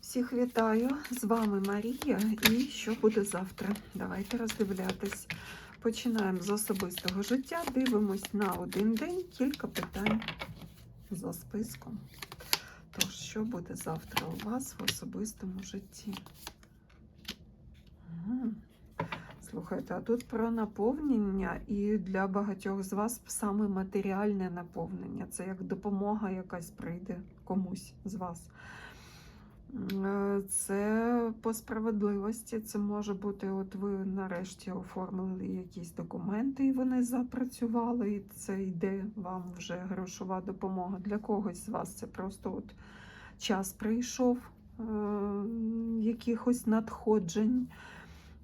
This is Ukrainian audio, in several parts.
Всіх вітаю! З вами Марія. І що буде завтра? Давайте роздивлятись. Починаємо з особистого життя. Дивимось на один день кілька питань за списком. Тож, що буде завтра у вас в особистому житті? Слухайте, а тут про наповнення, і для багатьох з вас саме матеріальне наповнення. Це як допомога якась прийде комусь з вас. Е, Це по справедливості. Це може бути, от ви нарешті оформили якісь документи, і вони запрацювали, і це йде вам вже грошова допомога. Для когось з вас це просто от час прийшов е, якихось надходжень.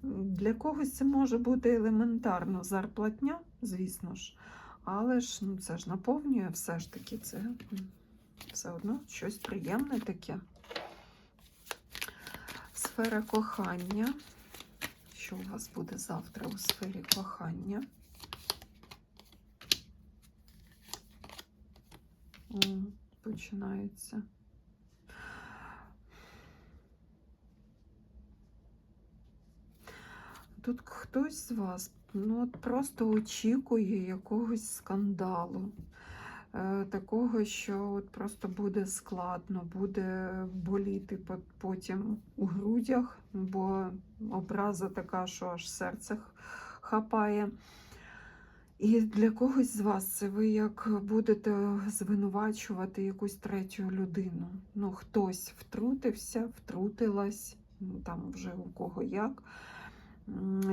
Для когось це може бути елементарно зарплатня, звісно ж, але ж ну, це ж наповнює все ж таки це все одно щось приємне таке. Сфера кохання. Що у вас буде завтра у сфері кохання? Починається. Тут хтось з вас ну, от просто очікує якогось скандалу. Е, Такого, що от просто буде складно, буде боліти потім у грудях, бо образа така, що аж серце хапає. І для когось з вас це ви як будете звинувачувати якусь третю людину. Ну, хтось втрутився, втрутилась, ну, там вже у кого як.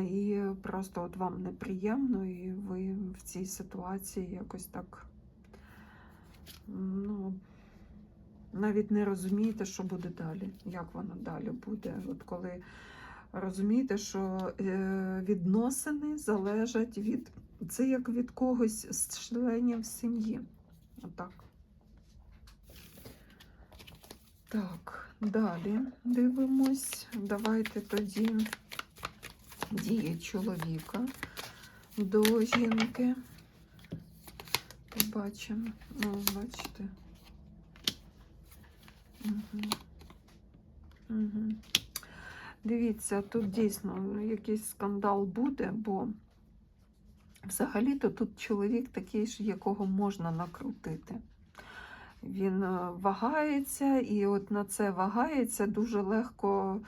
І просто от вам неприємно, і ви в цій ситуації якось так ну, навіть не розумієте, що буде далі, як воно далі буде. От коли розумієте, що е, відносини залежать від це як від когось з членів сім'ї. Отак. Так, далі дивимось. Давайте тоді дії чоловіка до жінки. Побачимо. Ну, бачите. Угу. Угу. Дивіться, тут дійсно якийсь скандал буде, бо взагалі-то тут чоловік такий ж, якого можна накрутити. Він е, вагається, і от на це вагається дуже легко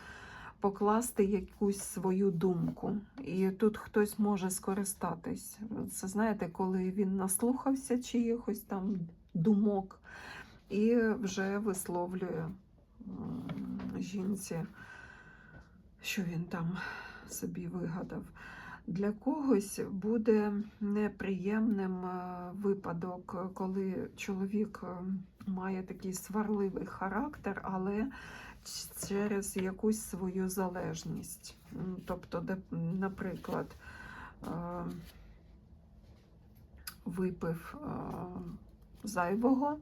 покласти якусь свою думку. І тут хтось може скористатись. Це знаєте, коли він наслухався чиїхось там думок і вже висловлює жінці, що він там собі вигадав. Для когось буде неприємним е, випадок, коли чоловік е, має такий сварливий характер, але через якусь свою залежність. Тобто, де, наприклад, е, випив е, зайвого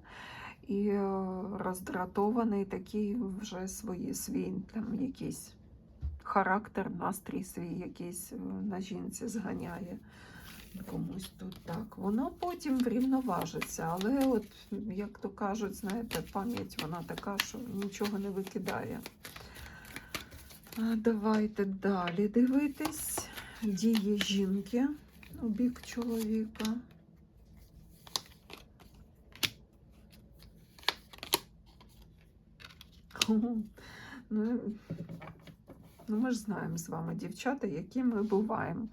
і е, роздратований такий вже свої, свій там якийсь характер, настрій свій якийсь на жінці зганяє. Комусь тут так. Воно потім врівноважиться, але от, як то кажуть, знаєте, пам'ять вона така, що нічого не викидає. Давайте далі дивитись. Дії жінки у бік чоловіка. Ну, ну, ми ж знаємо з вами, дівчата, які ми буваємо.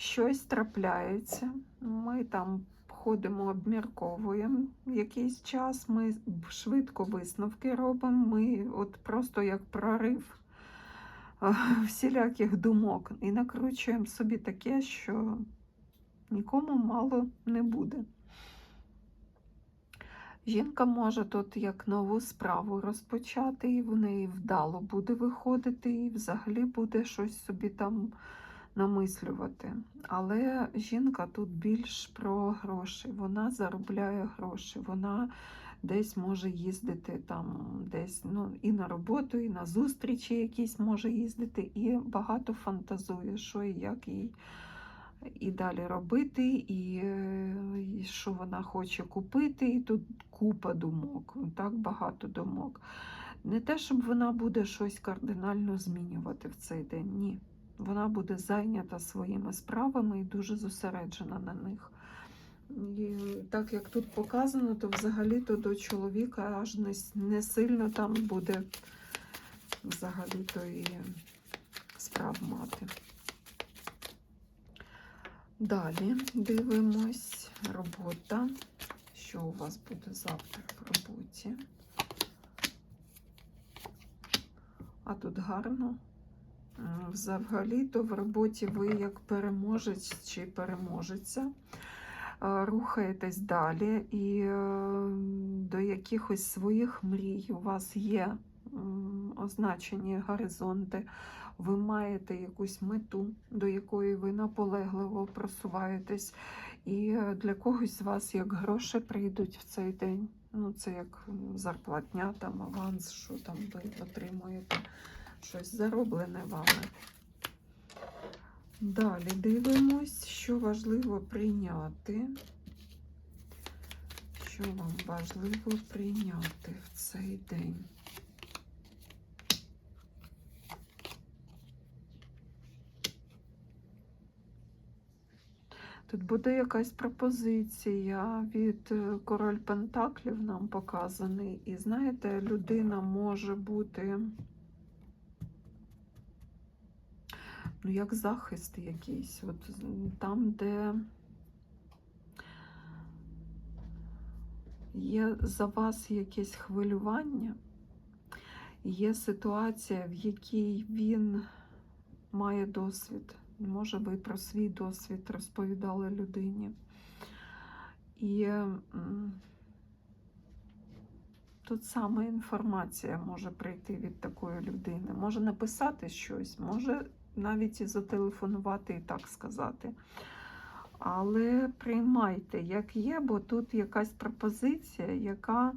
Щось трапляється, ми там ходимо, обмірковуємо якийсь час, ми швидко висновки робимо, ми от просто як прорив е, всіляких думок і накручуємо собі таке, що нікому мало не буде. Жінка може тут як нову справу розпочати, і в неї вдало буде виходити, і взагалі буде щось собі там намислювати. Але жінка тут більш про гроші. Вона заробляє гроші, вона десь може їздити там, десь ну, і на роботу, і на зустрічі якісь може їздити, і багато фантазує, що і як їй і далі робити, і, і що вона хоче купити. І тут купа думок, так багато думок. Не те, щоб вона буде щось кардинально змінювати в цей день. Ні. Вона буде зайнята своїми справами і дуже зосереджена на них. І так як тут показано, то взагалі-то до чоловіка аж не, не сильно там буде взагалі-то і справ мати. Далі дивимось робота. Що у вас буде завтра в роботі? А тут гарно. М, Взагалі-то в роботі ви як переможець чи переможеця е, рухаєтесь далі і е, до якихось своїх мрій у вас є означені горизонти. Ви маєте якусь мету, до якої ви наполегливо просуваєтесь. І е, для когось з вас як гроші прийдуть в цей день. Ну, це як зарплатня, там аванс, що там ви отримуєте щось зароблене вами. Далі дивимось, що важливо прийняти. Що вам важливо прийняти в цей день? Тут буде якась пропозиція від е, король Пентаклів нам показаний. І знаєте, людина може бути ну, як захист якийсь. От там, де є за вас якесь хвилювання, є ситуація, в якій він має досвід. Може, ви про свій досвід розповідали людині. І тут саме інформація може прийти від такої людини. Може написати щось, може навіть і зателефонувати і так сказати. Але приймайте, як є, бо тут якась пропозиція, яка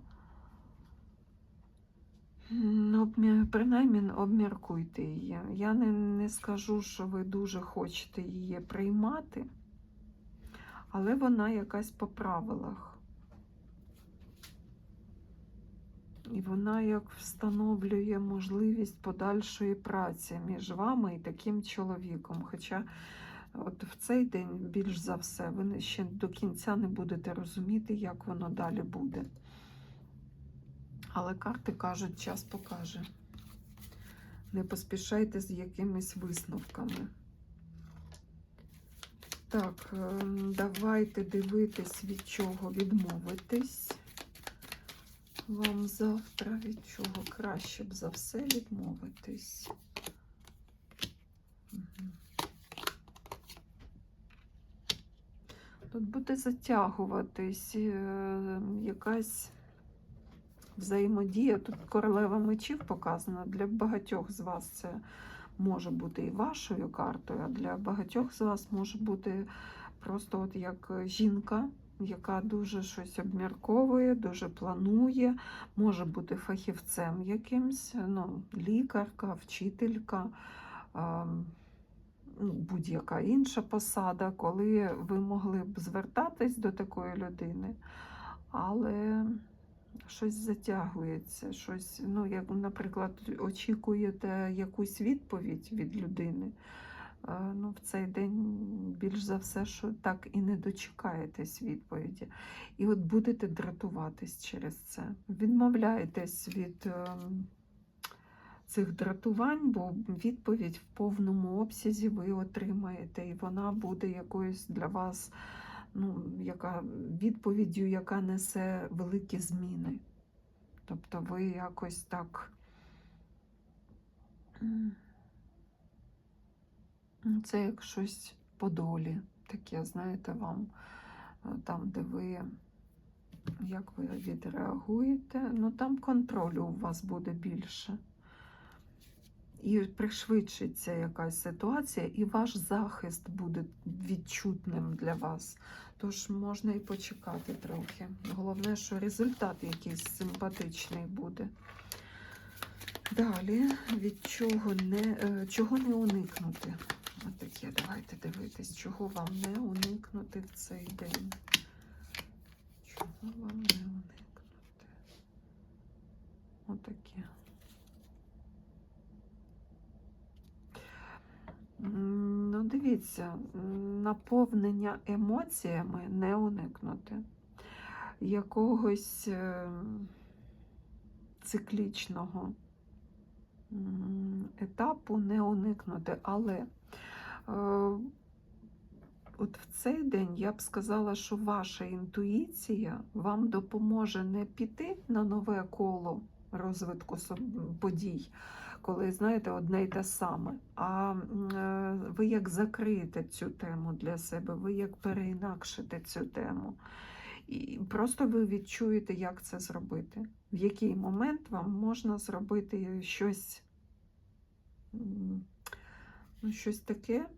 принаймні обміркуйте її. Я не, не скажу, що ви дуже хочете її приймати, але вона якась по правилах. І вона як встановлює можливість подальшої праці між вами і таким чоловіком. Хоча от в цей день, більш за все, ви ще до кінця не будете розуміти, як воно далі буде. Але карти кажуть, час покаже. Не поспішайте з якимись висновками. Так, ем, давайте дивитись, від чого відмовитись. Вам завтра від чого краще б за все відмовитись. Тут буде затягуватись е, якась взаємодія. Тут королева мечів показана. Для багатьох з вас це може бути і вашою картою, а для багатьох з вас може бути просто от як жінка, яка дуже щось обмірковує, дуже планує, може бути фахівцем якимсь, ну, лікарка, вчителька. ну, Будь-яка інша посада, коли ви могли б звертатись до такої людини, але щось затягується, щось, ну, як, наприклад, очікуєте якусь відповідь від людини. Ну, в цей день більш за все, що так і не дочекаєтесь відповіді. І от будете дратуватись через це. Відмовляєтесь від ем, цих дратувань, бо відповідь в повному обсязі ви отримаєте, і вона буде якоюсь для вас ну, яка, відповіддю, яка несе великі зміни. Тобто ви якось так. Це як щось по долі, таке, знаєте, вам е, там, де ви, як ви відреагуєте, ну там контролю у вас буде більше. І пришвидшиться якась ситуація, і ваш захист буде відчутним для вас. Тож можна і почекати трохи. Головне, що результат якийсь симпатичний буде. Далі, від чого не, е, чого не уникнути? Отаке, давайте дивитись, чого вам не уникнути в цей день. Чого вам не уникнути? Отаке. Ну, дивіться, наповнення емоціями не уникнути. Якогось е, циклічного етапу не уникнути, але от в цей день я б сказала, що ваша інтуїція вам допоможе не піти на нове коло розвитку подій, коли знаєте одне й те саме. А е, ви як закриєте цю тему для себе, ви як переінакшите цю тему. І просто ви відчуєте, як це зробити. В який момент вам можна зробити щось, ну, щось таке,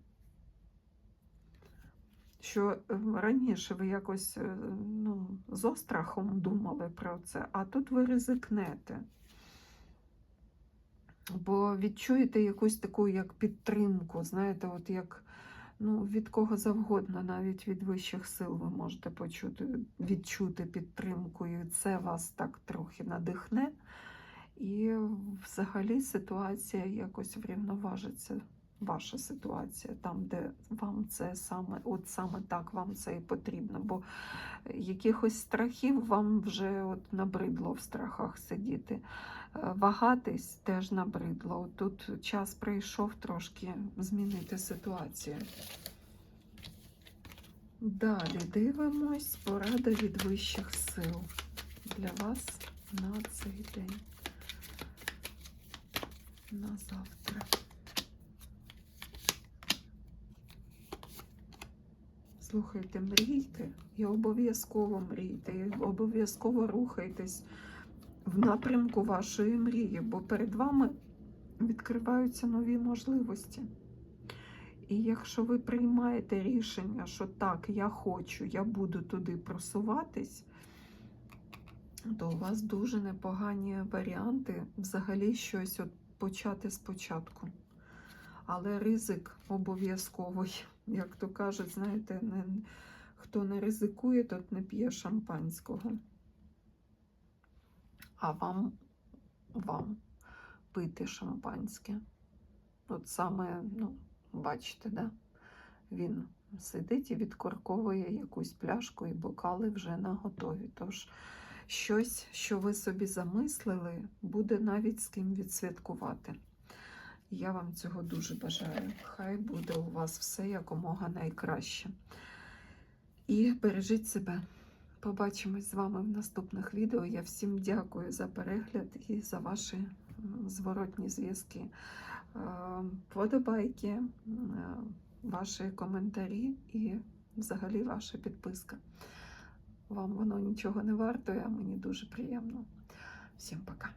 що е, раніше ви якось е, ну, з острахом думали про це, а тут ви ризикнете. Бо відчуєте якусь таку як підтримку, знаєте, от як ну, від кого завгодно, навіть від вищих сил ви можете почути, відчути підтримку, і це вас так трохи надихне. І взагалі ситуація якось врівноважиться. Ваша ситуація, там, де вам це саме, от саме так вам це і потрібно. Бо якихось страхів вам вже от набридло в страхах сидіти. Е, Вагатись теж набридло. От Тут час прийшов трошки змінити ситуацію. Далі дивимось порада від вищих сил для вас на цей день. На завтра. Слухайте, мрійте і обов'язково мрійте, і обов'язково рухайтесь в напрямку вашої мрії, бо перед вами відкриваються нові можливості. І якщо ви приймаєте рішення, що так, я хочу, я буду туди просуватись, то у вас дуже непогані варіанти взагалі щось от почати спочатку. Але ризик обов'язковий, як то кажуть, знаєте, не, хто не ризикує, тот не п'є шампанського. А вам, вам пити шампанське. От саме, ну, бачите, да? він сидить і відкорковує якусь пляшку і бокали вже на готові. Тож щось, що ви собі замислили, буде навіть з ким відсвяткувати. Я вам цього дуже бажаю. Хай буде у вас все якомога найкраще. І бережіть себе. Побачимось з вами в наступних відео. Я всім дякую за перегляд і за ваші зворотні зв'язки. Е, Подобайки, ваші коментарі і взагалі ваша підписка. Вам воно нічого не вартує, а мені дуже приємно. Всім пока.